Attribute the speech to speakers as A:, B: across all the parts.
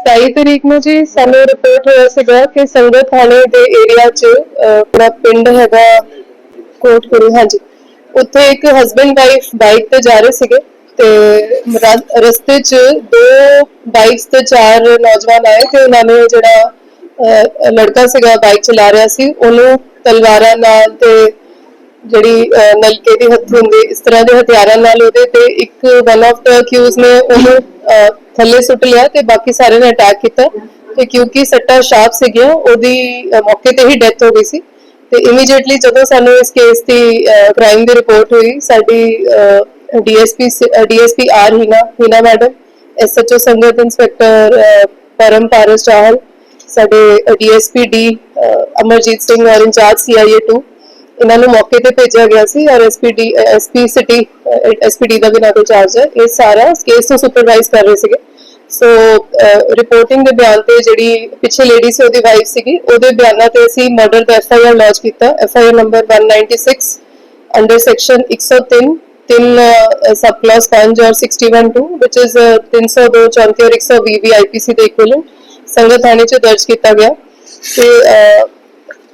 A: 27 ਤਰੀਕ ਨੂੰ ਜੀ ਸਾਨੂੰ ਰਿਪੋਰਟ ਹੋਇਆ ਸੀਗਾ ਕਿ ਸੰਗਤ ਥਾਣੇ ਦੇ ਏਰੀਆ 'ਚ ਆਪਣਾ ਪਿੰਡ ਹੈਗਾ ਕੋਟਪੁਰੀ ਹਾਂਜੀ। ਉੱਥੇ ਇੱਕ ਹਸਬੰਡ ਵਾਈਫ ਬਾਈਕ ਤੇ ਜਾ ਰਹੇ ਸੀਗੇ ਤੇ ਰਸਤੇ 'ਚ ਦੋ ਬਾਈਕਸ ਤੇ ਚਾਰ ਨੌਜਵਾਨ ਆਏ ਤੇ ਉਹਨਾਂ ਨੇ ਜਿਹੜਾ ਲੜਕਾ ਸੀਗਾ ਬਾਈਕ ਚਲਾ ਰਿਹਾ ਸੀ, ਉਹਨੂੰ ਤਲਵਾਰਾਂ ਨਾਲ ਤੇ ਜਿਹੜੀ ਨਲਕੇ ਦੀ ਹੱਥ ਹੁੰਦੀ ਇਸ ਤਰ੍ਹਾਂ ਦੇ ਹਥਿਆਰਾਂ ਨਾਲ ਉਹਦੇ ਤੇ ਇੱਕ ਵਨ ਆਫ ਦਾ ਅਕਿਊਜ਼ ਨੇ ਉਹਨੂੰ ਥੱਲੇ ਸੁੱਟ ਲਿਆ ਤੇ ਬਾਕੀ ਸਾਰਿਆਂ ਨੇ ਅਟੈਕ ਕੀਤਾ। ਤੇ ਕਿਉਂਕਿ ਸੱਟਾਂ ਸ਼ਾਰਪ ਸੀਗੀਆਂ, ਉਹਦੀ ਮੌਕੇ ਤੇ ਹੀ ਡੈਥ ਹੋ ਗਈ ਸੀ। ਤੇ ਇਮੀਡੀਏਟਲੀ ਜਦੋਂ ਸਾਨੂੰ ਇਸ ਕੇਸ ਦੀ ਕ੍ਰਾਈਮ ਦੀ ਰਿਪੋਰਟ ਹੋਈ, ਸਾਡੀ DSP DSP R Heena Heena madam SHO Sangat inspector Param Paras Chahal, ਸਾਡੇ ਡੀਐਸਪੀ ਡੀ ਅਮਰਜੀਤ ਸਿੰਘ ਔਰ ਇੰਚਾਰਜ ਸੀਆਈਏ 2 ਇਹਨਾਂ ਨੂੰ ਮੌਕੇ ਤੇ ਭੇਜਿਆ ਗਿਆ ਸੀ ਔਰ ਐਸਪੀਡੀ ਐਸਪੀ ਸਿਟੀ ਐਸਪੀਡੀ ਦਾ ਵੀ ਨਾਲ ਚਾਰਜ ਹੈ। ਇਹ ਸਾਰਾ ਕੇਸ ਨੂੰ ਸੁਪਰਵਾਈਜ਼ ਕਰ ਰਹੇ ਸੀਗੇ। ਸੋ ਰਿਪੋਰਟਿੰਗ ਦੇ ਬਿਆਨ ਤੇ ਜਿਹੜੀ ਪਿੱਛੇ ਲੇਡੀ ਸੀ ਉਹਦੀ ਵਾਈਫ ਸੀਗੀ ਉਹਦੇ ਬਿਆਨਾਂ ਤੇ ਅਸੀਂ ਮਰਡਰ ਦਾ ਐਫਆਈਆਰ ਲੌਂਚ ਕੀਤਾ। ਐਫਆਈਆਰ ਨੰਬਰ 196 ਅੰਡਰ ਸੈਕਸ਼ਨ 103 ਤਿੰਨ ਸਬ ਕਲਾਸ 5 ਔਰ 612 which is uh, 302 34 ਔਰ 120 ਵੀ ਆਈਪੀਸੀ ਦੇ ਇਕੁਇਵਲੈਂਟ ਸੰਗਤ ਥਾਣੇ 'ਚ ਦਰਜ ਕੀਤਾ ਗਿਆ। ਤੇ ਅਹ,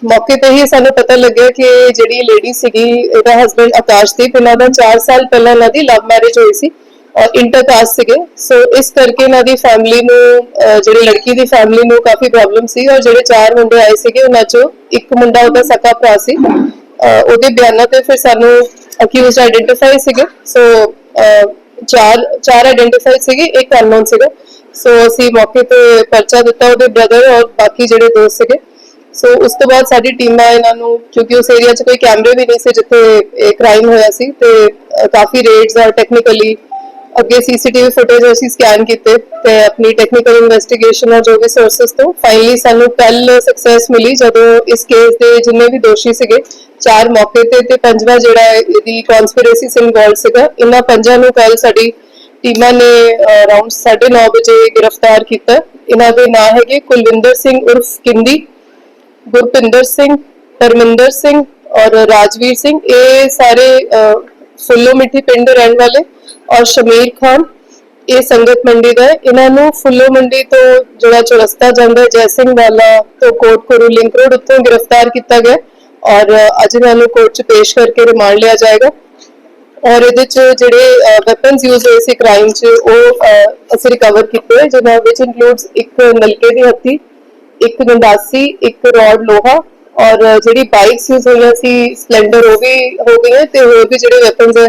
A: ਮੌਕੇ ਤੇ ਹੀ ਸਾਨੂੰ ਪਤਾ ਲੱਗਿਆ ਕਿ ਜਿਹੜੀ ਲੇਡੀ ਸੀਗੀ, ਇਹਦਾ ਹਸਬੰਡ ਆਕਾਸ਼ਦੀਪ ਇਹਨਾਂ ਦਾ 4 ਸਾਲ ਪਹਿਲਾਂ ਇਹਨਾਂ ਦੀ ਲਵ ਮੈਰਿਜ ਹੋਈ ਸੀ ਔਰ ਇੰਟਰਕਾਸਟ ਸੀਗੇ। ਸੋ ਇਸ ਕਰਕੇ ਇਹਨਾਂ ਦੀ ਫੈਮਿਲੀ ਨੂੰ ਜਿਹੜੀ ਲੜਕੀ ਦੀ ਫੈਮਿਲੀ ਨੂੰ ਕਾਫੀ ਪ੍ਰੋਬਲਮ ਸੀ ਔਰ ਜਿਹੜੇ ਚਾਰ ਮੁੰਡੇ ਆਏ ਸੀਗੇ, ਉਹਨਾਂ ਚੋਂ ਇੱਕ ਮੁੰਡਾ ਉਹਦਾ ਸਕਾ ਭਰਾ ਸੀ। ਉਹਦੇ ਬਿਆਨਾਂ ਤੇ ਫਿਰ ਸਾਨੂੰ ਅਕਿਊਜ਼ਡ ਆਇਡੈਂਟੀਫਾਈ ਸੀਗੇ। ਸੋ ਚਾਰ ਚਾਰ ਆਇਡੈਂਟੀਫਾਈ ਸੀਗੇ, ਇੱਕ ਅਨਨੋਨ ਸੀਗਾ। ਸੋ ਅਸੀਂ ਮੌਕੇ ਤੇ ਪਰਚਾ ਦਿੱਤਾ ਉਹਦੇ ਬ੍ਰਦਰ ਔਰ ਬਾਕੀ ਜਿਹੜੇ ਦੋਸਤ ਸੀਗੇ। ਸੋ ਉਸ ਤੋਂ ਬਾਅਦ ਸਾਡੀ ਟੀਮਾਂ ਇਹਨਾਂ ਨੂੰ, ਕਿਉਂਕਿ ਉਸ ਏਰੀਆ 'ਚ ਕੋਈ ਕੈਮਰੇ ਵੀ ਨਹੀਂ ਸੀ ਜਿੱਥੇ ਕ੍ਰਾਈਮ ਹੋਇਆ ਸੀ, ਤੇ ਕਾਫੀ ਰੇਡਸ ਔਰ ਟੈਕਨੀਕਲੀ ਅੱਗੇ ਸੀਸੀਟੀਵੀ ਫੁਟੇਜ ਅਸੀਂ ਸਕੈਨ ਕੀਤੇ ਤੇ ਆਪਣੀ ਟੈਕਨੀਕਲ ਇਨਵੈਸਟੀਗੇਸ਼ਨ ਔਰ ਜੋ ਵੀ ਸੋਰਸਸ ਤੋਂ ਫਾਈਨਲੀ ਸਾਨੂੰ ਕੱਲ ਸਕਸੈਸ ਮਿਲੀ ਜਦੋਂ ਇਸ ਕੇਸ ਦੇ ਜਿੰਨੇ ਵੀ ਦੋਸ਼ੀ ਸੀਗੇ, ਚਾਰ ਮੌਕੇ ਤੇ ਤੇ ਪੰਜਵਾਂ ਜਿਹੜਾ ਇਹਦੀ ਕਨਸਪੀਰੇਸੀ ਇਨਵੋਲਡ ਸੀਗਾ, ਇਹਨਾਂ ਪੰਜਾਂ ਨੂੰ ਕੱਲ ਸਾਡੀ ਟੀਮਾਂ ਨੇ ਅਰਾਊਂਡ 9:30 ਵਜੇ ਗ੍ਰਿਫਤਾਰ ਕੀਤਾ। ਇਹਨਾਂ ਦੇ ਨਾਂ ਹੈਗੇ ਕੁਲਵਿੰਦਰ ਸਿੰਘ ਉਰਫ ਕਿੰਦੀ ਗੁਰਪਿੰਦਰ ਸਿੰਘ ਪਰਮਿੰਦਰ ਸਿੰਘ ਔਰ ਰਾਜਵੀਰ ਸਿੰਘ, ਇਹ ਸਾਰੇ ਫੁੱਲੋ ਮਿੱਠੀ ਪਿੰਡ ਦੇ ਰਹਿਣ ਵਾਲੇ ਔਰ ਸ਼ਮੀਰ ਖਾਨ, ਇਹ ਸੰਗਤ ਮੰਡੀ ਦਾ ਇਹਨਾਂ ਨੂੰ ਫੁੱਲੋ ਮੰਡੀ ਤੋਂ ਜਿਹੜਾ ਚੌਰਸਤਾ ਜਾਂਦਾ ਜੈ ਸਿੰਘ ਵਾਲਾ ਤੋਂ ਕੋਟਪੁਰੂ ਲਿੰਕ ਰੋਡ ਉੱਤੋਂ ਗ੍ਰਿਫਤਾਰ ਕੀਤਾ ਗਿਆ ਔਰ ਅੱਜ ਇਹਨਾਂ ਨੂੰ ਕੋਰਟ 'ਚ ਪੇਸ਼ ਕਰਕੇ ਰਿਮਾਂਡ ਲਿਆ ਜਾਏਗਾ। ਔਰ ਇਹਦੇ ਚ ਜਿਹੜੇ ਵੈਪਨਸ ਯੂਜ਼ ਹੋਏ ਸੀ ਕ੍ਰਾਈਮ ਚ, ਉਹ ਅਸੀਂ ਰਿਕਵਰ ਕੀਤੇ ਜਿਨ੍ਹਾਂ ਵਿੱਚ ਇਨਕਲੂਡਸ ਇੱਕ ਨਲਕੇ ਦੀ ਹੱਥੀ ਇੱਕ ਗੰਡਾਸੀ ਇੱਕ ਰੋਡ ਲੋਹਾ ਔਰ ਜਿਹੜੀ ਬਾਈਕਸ ਯੂਜ਼ ਹੋਈਆਂ ਸੀ ਸਪਲੈਂਡਰ ਉਹ ਵੀ ਹੋ ਗਈਆਂ ਤੇ ਹੋਰ ਵੀ ਜਿਹੜੇ ਵੈਪਨਸ ਹੈ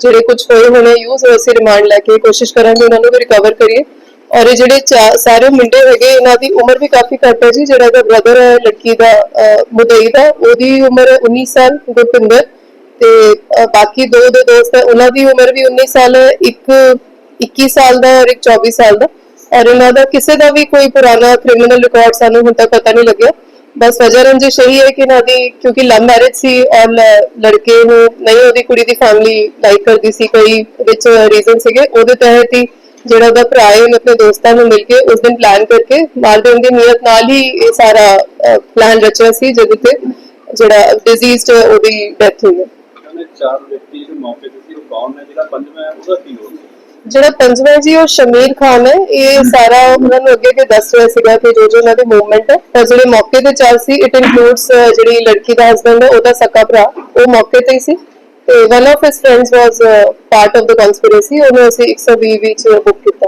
A: ਜਿਹੜੇ ਕੁਝ ਹੋਏ ਹੋਣੇ ਯੂਜ਼ ਹੋਏ ਸੀ ਰਿਮਾਂਡ ਲੈ ਕੇ ਕੋਸ਼ਿਸ਼ ਕਰਾਂਗੇ ਉਹਨਾਂ ਨੂੰ ਵੀ ਰਿਕਵਰ ਕਰੀਏ। ਔਰ ਇਹ ਜਿਹੜੇ ਸਾਰੇ ਮੁੰਡੇ ਹੈਗੇ ਇਹਨਾਂ ਦੀ ਉਮਰ ਵੀ ਕਾਫੀ ਘੱਟ ਹੈ ਜੀ ਜਿਹੜਾ ਇਹਦਾ ਬ੍ਰਦਰ ਹੈ ਲੜਕੀ ਦਾ ਅਹ, ਮੁਦਈ ਦਾ ਉਹਦੀ ਉਮਰ 19 ਸਾਲ ਗੁਰਪਿੰਦਰ ਤੇ ਬਾਕੀ ਦੋ ਦੇ ਦੋਸਤ ਹੈ ਉਹਨਾਂ ਦੀ ਉਮਰ ਵੀ 19 ਸਾਲ ਹੈ ਇੱਕ 21 ਸਾਲ ਦਾ ਔਰ ਇੱਕ 24 ਸਾਲ ਦਾ। ਔਰ ਇਹਨਾਂ ਦਾ ਕਿਸੇ ਦਾ ਵੀ ਕੋਈ ਪੁਰਾਣਾ ਕ੍ਰਿਮੀਨਲ ਰਿਕਾਰਡ ਸਾਨੂੰ ਹੁਣ ਤੱਕ ਪਤਾ ਨਹੀਂ ਲੱਗਿਆ। ਬਸ ਵਜ੍ਹਾ ਰੰਜਿਸ਼ ਇਹੀ ਹੈ ਕਿ ਇਹਨਾਂ ਦੀ, ਕਿਉਂਕਿ ਲਵ ਮੈਰਿਜ ਸੀ ਔਰ ਲੜਕੇ ਨੂੰ ਨਹੀਂ, ਉਹਦੀ ਕੁੜੀ ਦੀ ਫੈਮਿਲੀ ਲਾਈਕ ਕਰਦੀ ਸੀ, ਕੋਈ ਵਿੱਚ ਰੀਜ਼ਨ ਸੀਗੇ। ਉਹਦੇ ਤਹਿਤ ਹੀ ਜਿਹੜਾ ਉਹਦਾ ਭਰਾ ਹੈ, ਉਹਨੇ ਆਪਣੇ ਦੋਸਤਾਂ ਨੂੰ ਮਿਲ ਕੇ ਉਸ ਦਿਨ ਪਲਾਨ ਕਰਕੇ ਮਾਰ ਦੀ ਨੀਅਤ ਨਾਲ ਹੀ ਇਹ ਸਾਰਾ ਪਲਾਨ ਰਚਿਆ ਸੀ ਜਿਹਦੇ ਤੇ ਜਿਹੜਾ ਡਿਜ਼ੀਜ਼ਡ ਉਹਦੀ ਡੈਥ ਹੋਈ ਹੈ।
B: ਚਾਰ ਵਿਅਕਤੀ ਜਿਹੜੇ ਮੌਕੇ ਤੇ ਸੀ, ਉਹ ਕੌਣ ਨੇ? ਜਿਹੜਾ ਪੰਜਵਾਂ ਹੈ, ਉਹਦਾ ਕੀ ਰੋਲ
A: ਜਿਹੜਾ ਪੰਜਵਾਂ ਜੀ, ਉਹ ਸ਼ਮੀਰ ਖਾਨ ਹੈ। ਇਹ ਸਾਰਾ ਉਹਨਾਂ ਨੂੰ ਅੱਗੇ ਕੇ ਦੱਸ ਰਿਹਾ ਸੀਗਾ ਕਿ ਜੋ ਜੋ ਉਹਨਾਂ ਦੇ ਮੂਵਮੈਂਟ ਹੈ ਪਰ ਜਿਹੜੇ ਮੌਕੇ ਤੇ ਚੱਲ ਸੀ ਇਟ ਇਨਕਲੂਡਸ ਜਿਹੜੀ ਲੜਕੀ ਦਾ ਹਸਬੰਡ ਹੈ, ਉਹਦਾ ਸਕਾ ਭਰਾ, ਉਹ ਮੌਕੇ ਤੇ ਹੀ ਸੀ। ਤੇ one of his friends was part of the conspiracy ਉਹਨੂੰ ਅਸੀਂ 120 ਵਿੱਚ ਬੁੱਕ ਕੀਤਾ।